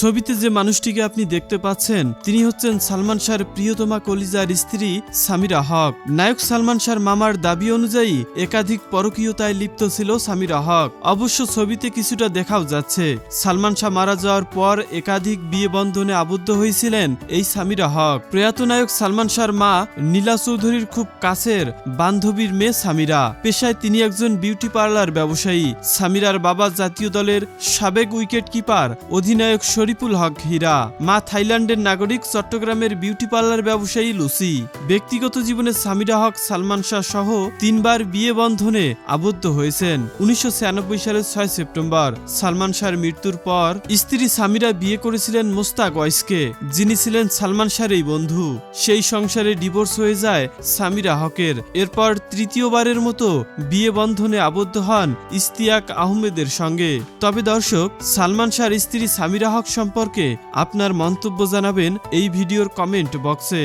ছবিতে যে মানুষটিকে আপনি দেখতে পাচ্ছেন, তিনি হচ্ছেন সালমান শাহর প্রিয়তমা কলিজার স্ত্রী সামিরা হক। নায়ক সালমান শাহর মামার দাবি অনুযায়ী, একাধিক পরকীয়তায় লিপ্ত ছিল সামিরা হক। অবশ্য ছবিতে কিছুটা দেখাও যাচ্ছে। সালমান শাহ মারা যাওয়ার পর একাধিক বিয়ে বন্ধনে আবদ্ধ হয়েছিলেন এই সামিরা হক। প্রয়াত নায়ক সালমান শাহর মা নীলা চৌধুরীর খুব কাছের বান্ধবীর মেয়ে সামিরা। পেশায় তিনি একজন বিউটি পার্লার ব্যবসায়ী। সামিরার বাবা জাতীয় দলের সাবেক উইকেট কিপার অধিনায়ক শরীফুল হক হীরা। মা থাইল্যান্ডের নাগরিক চট্টগ্রামের বিউটি পার্লার ব্যবসায়ী লুসি। ব্যক্তিগত জীবনে সামিরা হক সালমান শাহ সহ তিনবার বিয়ে বন্ধনে আবদ্ধ হয়েছেন। উনিশশো সালের ছয় সেপ্টেম্বর, সালমান শাহর মৃত্যুর পর স্ত্রী সামিরা বিয়ে করেছিলেন মোস্তাক ওয়াইসকে, যিনি ছিলেন সালমান শাহর এই বন্ধু। সেই সংসারে ডিভোর্স হয়ে যায় সামিরা হকের। এরপর তৃতীয়বারের মতো বিয়ে বন্ধনে আবদ্ধ হন ইস্তিয়াক আহমেদের সঙ্গে। তবে দর্শক, সালমান শাহর স্ত্রী সামিরা হক সম্পর্কে আপনার মন্তব্য জানাবেন এই ভিডিওর কমেন্ট বক্সে